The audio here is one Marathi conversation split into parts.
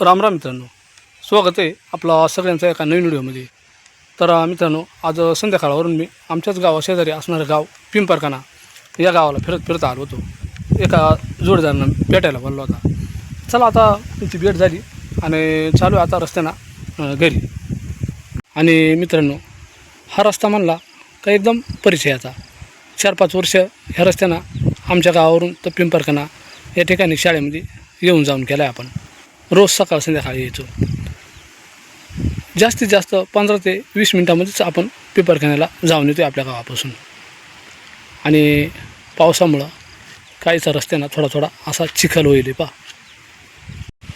राम राम मित्रांनो. स्वागत आहे आपला सगळ्यांचा एका नवीन व्हिडिओमध्ये. तर मित्रांनो आज संध्याकाळवरून मी आमच्याच गावा शेजारी असणारं गाव पिंपरखाना या गावाला फिरत फिरत आलो होतो. एका जोडीदारानं भेटायला बोललो होता. चला आता तुमची भेट झाली आणि चालू आहे आता रस्त्यानं घरी. आणि मित्रांनो हा रस्ता म्हणला का एकदम परिचयाचा चार पाच वर्ष ह्या रस्त्यानं आमच्या गावावरून तर पिंपरखाना या ठिकाणी शाळेमध्ये येऊन जाऊन केला आहे आपण. रोज सकाळ संध्याकाळी यायचो जास्तीत जास्त पंधरा ते वीस मिनटामध्येच आपण पिंपरखान्याला जाऊन येतो आपल्या गावापासून. आणि पावसामुळं काहीचा रस्त्यांना थोडा थोडा असा चिखल होईल पा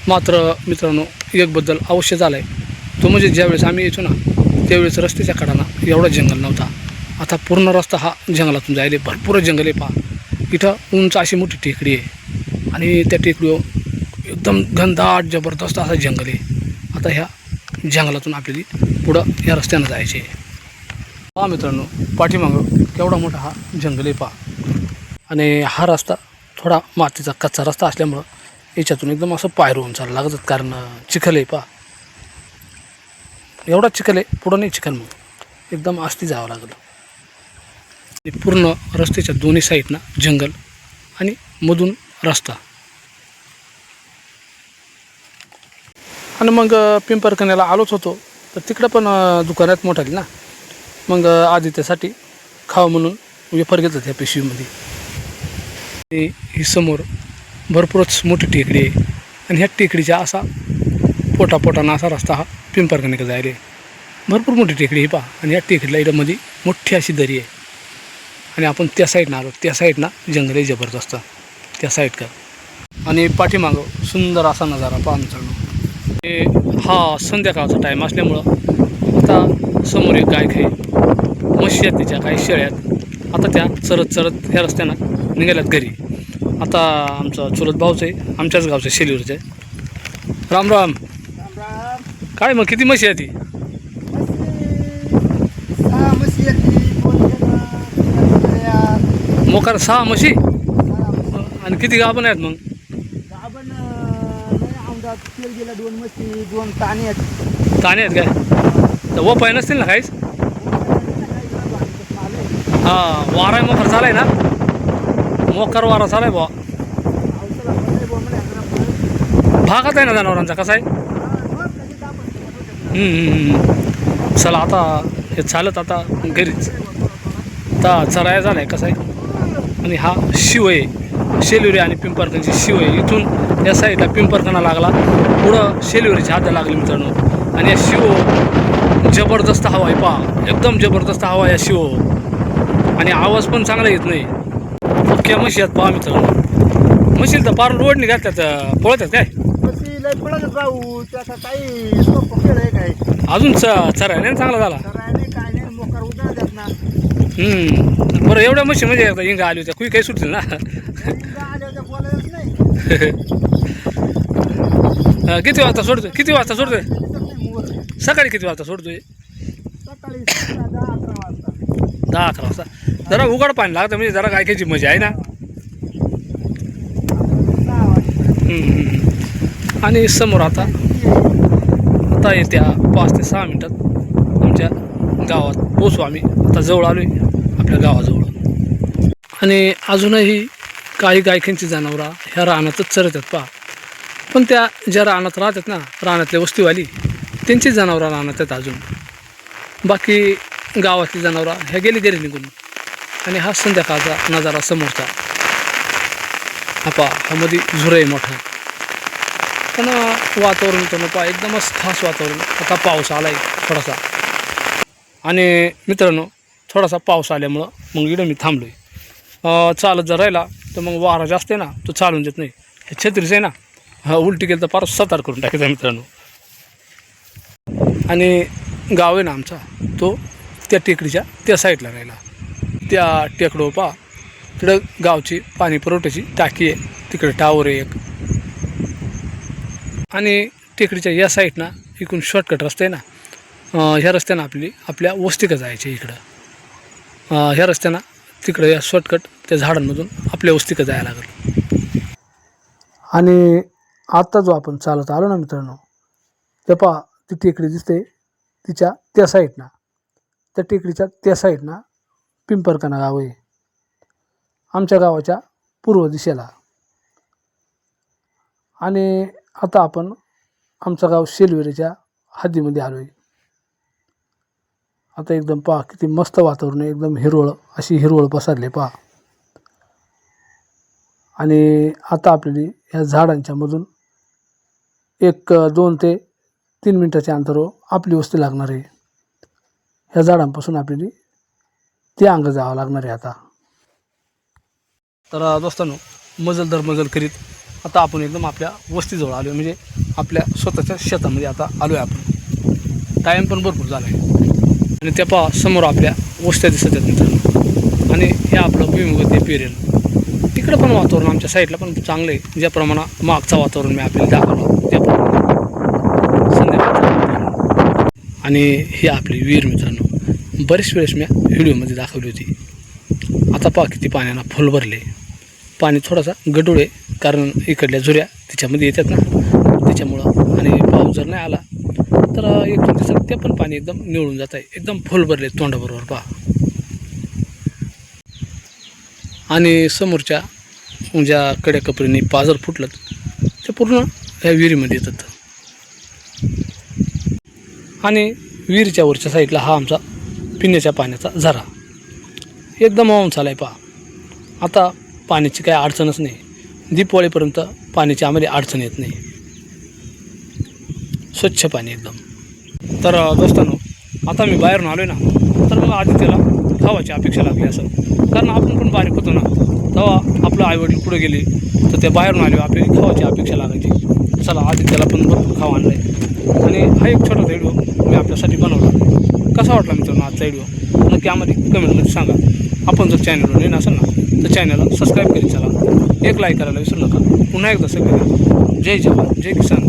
मात्र मित्रांनो एक बद्दल अवश्य झाला आहे तो म्हणजे ज्यावेळेस आम्ही यायचो ना त्यावेळेस रस्त्याच्या कडाना एवढा जंगल नव्हता. आता पूर्ण रस्ता हा जंगलातून जायला भरपूर जंगल आहे पहा. इथं उंच अशी मोठी टेकडी आहे. आणि त्या टेकडीवर एकदम घनदाट जबरदस्त असा जंगल आहे. आता ह्या जंगलातून आपल्याला पुढं या रस्त्यानं जायचे पहा मित्रांनो पाठीमागं केवढा मोठा हा जंगल आहे पहा. आणि हा रस्ता थोडा मातीचा कच्चा रस्ता असल्यामुळं याच्यातून एकदम असं पाय रोवून चाललं. लागतात कारण चिखल आहे पहा. एवढा चिखल आहे पुढं नाही चिखल मग. एकदम आस्ती जावं लागलं. पूर्ण रस्त्याच्या दोन्ही साईडनं जंगल आणि मधून रस्ता. आणि मग पिंपरकण्याला आलोच होतो. तर तिकडं पण दुकानात दुकानात मोठाली ना. मग आदित्यसाठी खावं म्हणून म्हणजे वेफर घेतात ह्या पिशवीमध्ये. आणि ही समोर भरपूरच मोठी टेकडी आहे. आणि ह्या टेकडीच्या असा पोटापोटानं असा रस्ता हा पिंपरकण्याकडे जायला आहे. भरपूर मोठी टेकडी आहे पहा. आणि या टेकडीला इकडं मध्ये म्हणजे मोठी अशी दरी आहे. आणि आपण त्या साईडनं आलो. त्या साईडनं जंगल आहे जबरदस्त. त्या साईड का आणि पाठीमागं सुंदर असा नजारा पाहून चालू हे हा संध्याकाळचा टाईम असल्यामुळं आता समोर एक गाय खाई. म्हशी आहेत तिच्या काही शेळ्यात आता त्या चरत चरत ह्या रस्त्यानं निघाल्यात घरी. आता आमचा चुलत भाऊच आहे आमच्याच गावचं शेलीवरचं आहे. राम राम. काय मग किती म्हशी आहे ती? मोकार सहा म्हशी. आणि किती गाभण आहेत मग? दोन मस्ती दोन ताणे आहेत. ताणे आहेत काय? तर वपाय नसतील ना काहीच? हां वारा मोकर मोकार चालाय ना? मोकार वारा चालाय बुवा. भागात आहे ना जनावरांचा कसा आहे? चला आता हे चालत आता घरीच. आता चराया झाला आहे कसं आहे? आणि हा शिव आहे. शेलुरी आणि पिंपरखानची शिव आहे. इथून या साईडला पिंपरखाना लागला. पुढं शेलुरीची हात लागली मित्रांनो. आणि या शिव जबरदस्त हवा आहे पहा. एकदम जबरदस्त हवा या शिव. आणि आवाज पण चांगला येत नाही. पक्क्या म्हशी आहेत पहा मित्रांनो. म्हशील तर पार रोडने घातल्यात पळतात काय? अजून च चरा नाही चांगला झाला. बरं एवढ्या म्हशी म्हणजे इंगा आली होत्या. कुई काही सुटतील ना? किती वाजता सोडतोय? किती वाजता सोडतोय? सकाळी किती वाजता सोडतोय? सकाळी दहा अकरा वाजता. दहा अकरा वाजता जरा उघड पाणी लागतं म्हणजे जरा गायकाची मजा आहे ना? आणि समोर आता आता येत्या पाच ते सहा मिनटात आमच्या गावात पोचू आम्ही. आता जवळ आलो आहे आपल्या गावाजवळ. आणि अजूनही काही गायकांची जनावरं ह्या रानातच चरतात पहा. पण त्या ज्या रानात राहतात ना रानातल्या वस्तीवाली त्यांची जनावरं रानात आहेत अजून. बाकी गावातली जनावरं ह्या गेली घरी निघून. आणि हा संध्याकाळचा नजारा समोरचा. हा पहा हा मध्ये झुरं आहे मोठा. पण वातावरण होतं पहा एकदमच खास वातावरण. आता पाऊस आला आहे थोडासा. आणि मित्रांनो थोडासा पाऊस आल्यामुळं मग इकडं मी थांबलो आहे चालत जर राहिला तर मग वारा जास्त आहे ना तो चालून देत नाही. हे छत्रीच आहे ना हा उलटी केलं तर फार सतार करून टाकायचा मित्रांनो. आणि गाव आहे ना आमचा तो त्या टेकडीच्या त्या साईडला राहिला. त्या टेकडो पा तिकडं गावची पाणी पुरवठ्याची टाकी आहे तिकडे टावर आहे एक. आणि टेकडीच्या या साईडनं इकडून शॉर्टकट रस्ता आहे ना ह्या रस्त्यानं आपली आपल्या वस्तीकडं जायची इकडं. ह्या रस्त्यानं तिकडं या शॉर्टकट त्या झाडांमधून आपल्या वस्तीकडे जायला लागलं. आणि आत्ता जो आपण चालत आलो ना मित्रांनो ते पहा ती टेकडी दिसते तिच्या त्या साईडनं. त्या टेकडीच्या त्या साईडनं पिंपरकाना गाव आहे. आमच्या गावाच्या पूर्व दिशेला. आणि आता आपण आमचं गाव शेलवेरीच्या हद्दीमध्ये आलो आहे आता एकदम पहा किती मस्त वातावरण आहे एकदम हिरवळ अशी हिरवळ पसरली पहा. आणि आता आपल्याला ह्या झाडांच्या मधून एक दोन ते तीन मिनटाच्या अंतरावर आपली वस्ती लागणार आहे. ह्या झाडांपासून आपल्याला ते अंग जावं लागणार आहे आता. तर दोस्तांनो मजल दर मजल करीत आता आपण एकदम आपल्या वस्तीजवळ आलो म्हणजे आपल्या स्वतःच्या शेतामध्ये आता आलो आहे आपण. टाईम पण भरपूर झाला आहे आणि त्या पहा समोर आपल्या वस्त्या दिसत आहेत मित्रांनो. आणि हे आपलं भुईमुग ते पेरेल तिकडं पण वातावरण आमच्या साईडला पण चांगलं आहे. ज्या प्रमाणात मागचं वातावरण मी आपल्याला दाखवलं त्याप्रमाणे आणि हे आपली विहीर मित्रांनो बरेच वेळेस मी व्हिडिओमध्ये दाखवली होती. आता पहा किती पाण्यानं फुल भरले. पाणी थोडासा गडूळ आहे कारण इकडल्या झुऱ्या त्याच्यामध्ये येतात ना. त्याच्यामुळं आणि पाऊस जर नाही आला तर एक दोन दिवसात ते पण पाणी एकदम निवळून जात आहे. एकदम फुल भरले तोंडाबरोबर पहा. आणि समोरच्या ज्या कड्या कपरीने पाजर फुटलं ते पूर्ण ह्या विहिरीमध्ये येतात. आणि विहिरीच्या वरच्या साईडला हा आमचा पिण्याच्या पाण्याचा झरा. एकदम वाहून चालाय पहा. आता पाण्याची काही अडचणच नाही. दीपवाळीपर्यंत पाण्याची आम्हाला अडचण येत नाही. स्वच्छ पाणी एकदम. तर दोस्तांनो आता मी बाहेरून आलो आहे ना तर मग आदित्यला त्याला अपेक्षा लागली असं. कारण आपण पण बारीक होतो ना तेव्हा आपलं आईवडील पुढे गेले तर ते बाहेरून आले आपल्याला खावाची अपेक्षा लागायची. चला आदित्यला पण भरपूर खावा आणलं आहे आणि हा एक छोटा व्हिडिओ मी आपल्यासाठी बनवला. कसा वाटला मित्रांनो आजचा व्हिडिओ? नक्की आम्हाला कमेंटमध्ये सांगा. आपण जर चॅनलवर नवीन असेल ना तर चॅनलला सबस्क्राईब करीत चला. एक लाईक करायला विसरू नका. पुन्हा एकदा सगळं जय जवान जय किसान.